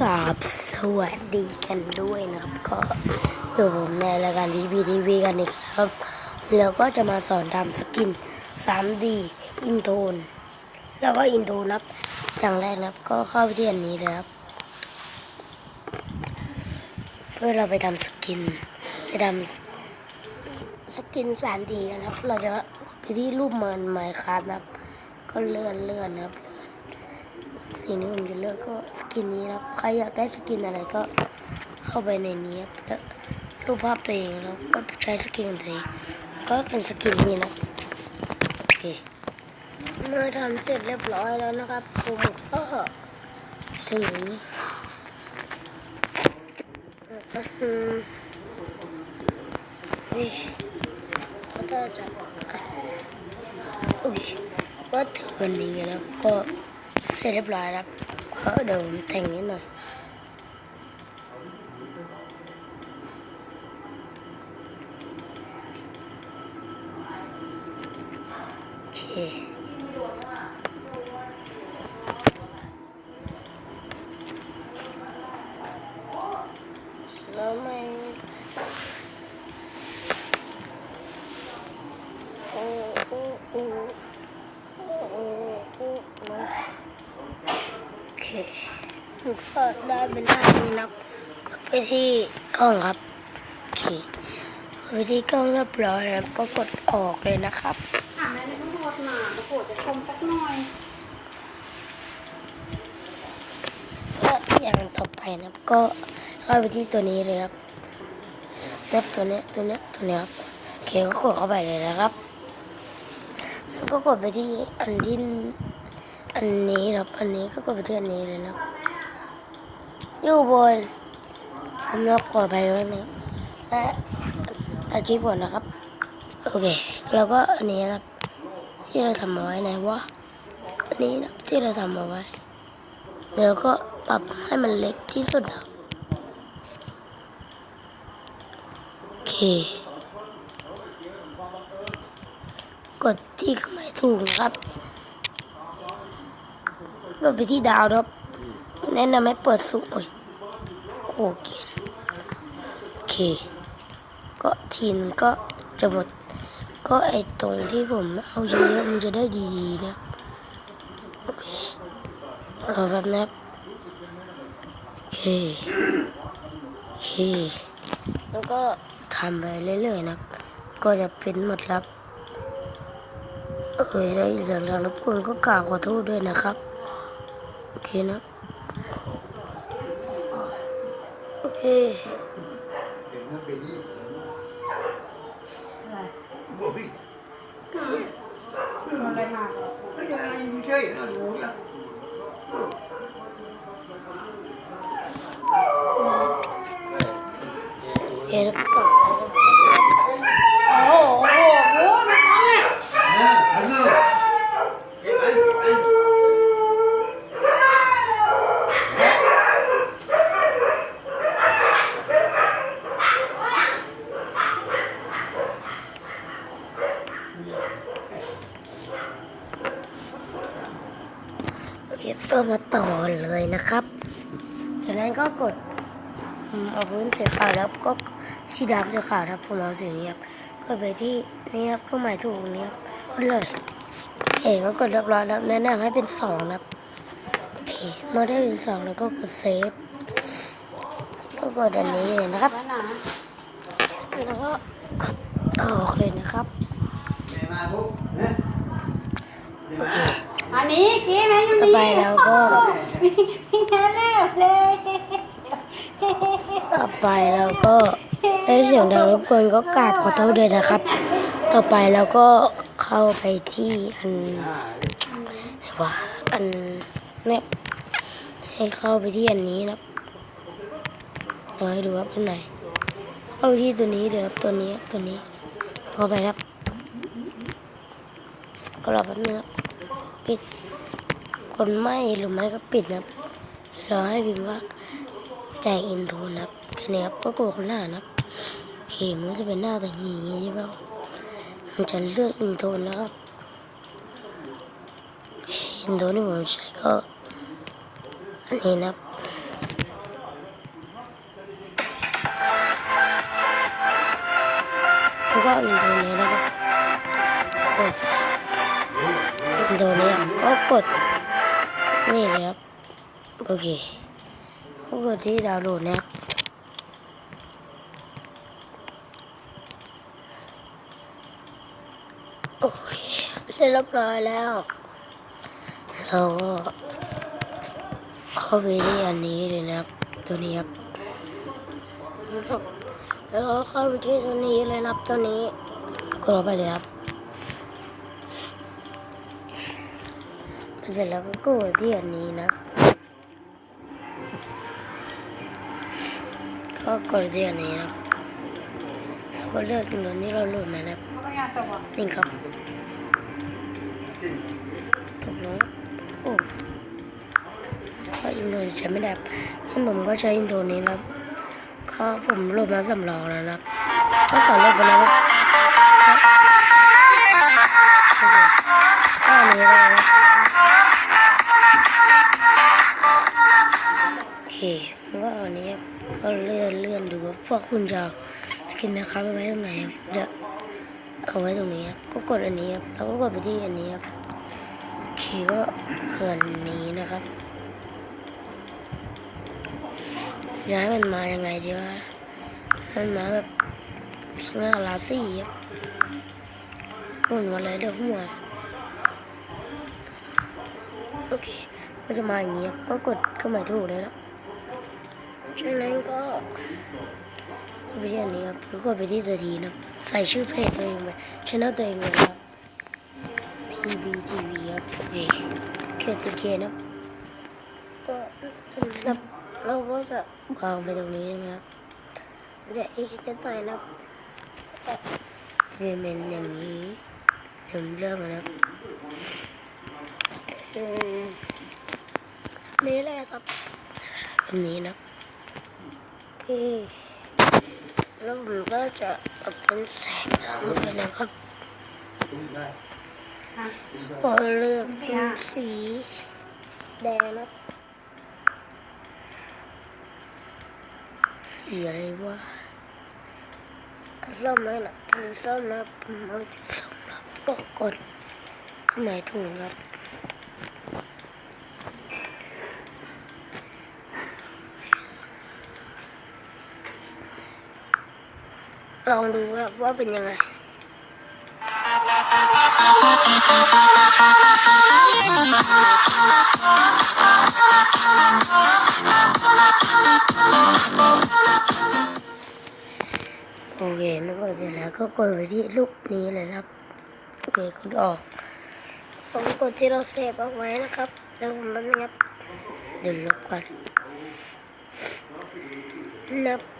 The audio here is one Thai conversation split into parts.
กราบสวัสดีกันด้วยนะครับ ก็อยู่ผมในรายการทีวีทีวีกันอีกแล้วครับ แล้วก็จะมาสอนทำสกิน 3D อินโทน แล้วก็อินโทนนะครับอย่างแรกนะครับ ก็เข้าไปที่อันนี้เลยครับ เพื่อเราไปทำสกิน ไปทำสกิน 3D กันนะครับ เราจะไปที่รูปเมินไมค์ครับนะครับ ก็เลื่อนเลื่อนนะครับ สีนี้ผมจะเลือกก็สกินนี้นะครับใครอยากได้สกินอะไรก็เข้าไปในนี้แล้วรูปภาพตัวเองแล้วก็ใช้สกินของตัวเองก็เป็นสกินนี้นะโอเคเมื่อทำเสร็จเรียบร้อยแล้วนะครับผมก็ถึงอืมนี่ก็จะโอเคก็ถึงวันนี้นะครับก็ เสร็จเรียบร้อยแล้วก็เดี๋ยวผมแต่งนิดหน่อย ก็ได้เป็นท่านี้นะกดไปที่กล้องครับโอเคกดไปที่กล้องเรียบร้อยแล้วก็กดออกเลยนะครับอะแม่ไม่ต้องโทษหนาตะโกรธจะชมสักหน่อยก็อย่างต่อไปนะครับก็เข้าไปที่ตัวนี้เลยครับแล้วตัวเนี้ยตัวเนี้ยตัวเนี้ยครับโอเคก็กดเข้าไปเลยนะครับแล้วก็กดไปที่อันที่อันนี้นะครับอันนี้ก็กดไปที่อันนี้เลยนะครับ อยู่บนผมนับกดไปแล้วนะและตัดคลิปก่อนนะครับ โอเคแล้วก็อันนี้นะครับ ที่เราทำเอาไว้ไหนวะอันนี้นะที่เราทำเอาไว้ เดี๋ยวก็ปรับให้มันเล็กที่สุดครับโอเค กดที่เครื่องหมถูกนะครับ กดไปที่ดาวครับ แนะนำให้เปิดสูงโอ้ยโอเคโอเค ก็ทีนก็จะหมด ก็ไอตรงที่ผมเอาเยอะๆมันจะได้ดีๆนะโอเครอแบบนะครับโอเคโอเค แล้วก็ทำไปเรื่อยๆนะ ก็จะเป็นหมดครับเอ้ยได้ยินเสียงดังรบกวนก็กราบขอโทษด้วยนะครับ โอเคนะ โอเค อะไรมา เดี๋ยวต่อ โอ้โหโอ้โหไม่ต้องอะ โอเคก็ มาต่อเลยนะครับจากนั้นก็กดเอาพื้นสีขาวแล้วก็สีดำสีขาวครับผมเอาสีนี้ครับก็ไปที่นี่ครับเครื่องหมายถูกนี้ครับกดเลยเองก็กดเรียบร้อยแล้วแนะนำให้เป็นสองนะครับโอเคเมื่อได้เป็นสองแล้วก็กดเซฟก็กดอันนี้เลยนะครับแล้วก็กดออกเลยนะครับอั นนี้กี้แม่อยู่ต่อนี่ไปเราก็มีมีแค่เร็วเลยต่อไปเราก็ได้เสียงดังรบกวนก็กราบขอโทษด้วยนะครับ ต่อไปเราก็เข้าไปที่อันไหนว่าอันเนี่ยให้เข้าไปที่อันนี้นะครับเดี๋ยวให้ดูครับอันไหนเข้าไปที่ตัวนี้เดี๋ยวครับตัวนี้ครับตัวนี้เข้าไปครับก็รอแป๊บนึงครับ ปิด คนไม่หรือไม่ก็ปิดนะรอให้พิมพ์ว่าแจกอินทูนะแค่นี้ครับก็โกรหน้านะเห็นมันจะเป็นหน้าแต่หีงี้ใช่ไหมมันจะเลือกอินทูนะครับอินทูนี่ผมใช้ก็อันนี้นะก็อินโทรนี้นะครับ กดอินโทรเนี้ก็กดนี่เลยครับโอเคก็กดที่ดาวน์โหลดนะครับโอเคเสร็จเรียบร้อยแล้ว เราก็เข้าไปที่อันนี้เลยนะครับ ตัวนี้ครับแล้วก็เข้าไปที่ตัวนี้เลยนะครับตัวนี้กดไปเลยครับ เสร็จแล้วก็กดที่อันนี้นะก็กดที่อันนี้นะก็เลือกตัวนี้เราโหลดมานะครับเขาไปงานศพอะนี่ครับถูกแล้วโอ้ก็อินโดนีเซียไม่ได้งั้นผมก็ใช้อินโดนี้นะก็ผมโหลดมาสำรองแล้วนะก็สอนโหลดไปแล้วก็อันนี้นะ ก็อันนี้ก็เลื่อนเลื่อนดูว่าพวกคุณจะสกินนะครับไปไว้ตรงไหนครับเดี๋ยวเอาไว้ตรงนี้ครับก็กดอันนี้ครับแล้วก็กดไปที่อันนี้ครับโอเคก็เขื่อนนี้นะครับย้ายมันมายังไงดีวะมันมาแบบสง่าราศีครับหมุนมาเลยเดี๋ยวหัวโอเคก็จะมาอย่างนี้ก็กดเครื่องหมายถูกเลยแล้ว จากนั้นก็ไปที่อันนี้ครับแล้วกดไปที่ตัวดีนะใส่ชื่อเพจตัวเองไปช anel ตัวเองเลยครับ PBTV ครับโอเคเขีเคนะครับก็นะเราก็จะวางไปตรงนี้นะครับจะอีกจะต่อยนะครับเป็นอย่างนี้เดี๋ยวเริ่มนะครับอืมนี่แหละครับแบบนี้นะ เคแล้วผมก็จะเอาเป็นแสงทางไปนะครับก็เลือกเป็นสีแดงนะสีอะไรวะส้มไหมล่ะเป็นส้มนะผมเอาสีส้มนะก็กดหมายถูกครับ ลองดูครับว่าเป็นยังไงโอเคมันก็เสร็จแล้วก็กดไปที่ลูกนี้เลยครับโอเคกดออกผมกดที่เราเซฟเอาไว้นะครับแล้วผมแป๊บนึงครับเดี๋ยวลบก่อนนับ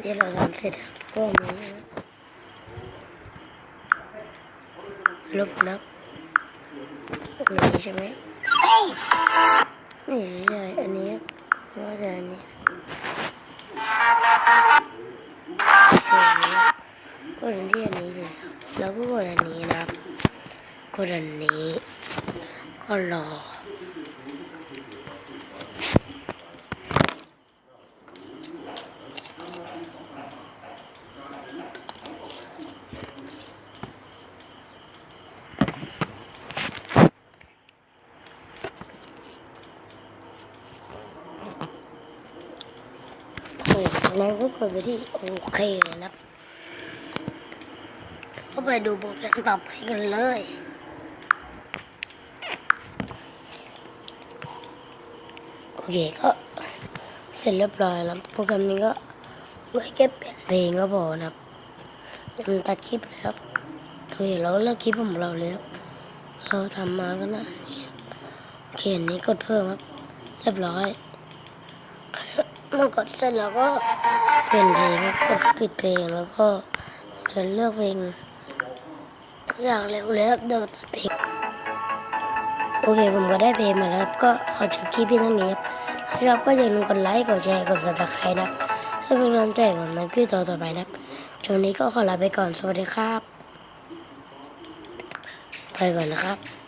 เดี๋ยวเราทำเสร็จก็มีนะลบนับงนี้ใช่ไหมนี่ใช่อันนี้ว่าจะอันนี้กดอันที่อันนี้เลยแล้วก็กดอันนี้นะกดอันนี้ก็รอ โอ้แล้วก็กดไปที่โอเคเลยนะครับก็ไปดูโปรแกรมต่อไปกันเลย โอเคก็เสร็จเรียบร้อยแล้วโปรแกรมนี้ก็ไว้แค่เปลี่ยนเพลงก็พอนะครับมันตัดคลิปเลยครับโอเคเราเลิกคลิปของเราเลยครับเราทำมาก็น่านี่โอเคอันนี้กดเพิ่มครับ เรียบร้อย เมื่อกดเสร็จแล้วก็เปลี่ยนเพลงกดปิดเพลงแล้วก็จะเลือกเพลงอย่างเร็วเลยครับเดี๋ยวตัดเพลงโอเคผมก็ได้เพลงมาแล้วก็ขอจบคลิปเพียงเท่านี้ครับถ้าชอบก็อย่าลืมกดไลค์กดแชร์กดซับสไครต์นะครับให้เป็นกำลังใจผมในคลิปต่อต่อไปนะครับช่วงนี้ก็ขอลาไปก่อนสวัสดีครับ ไปก่อนนะครับ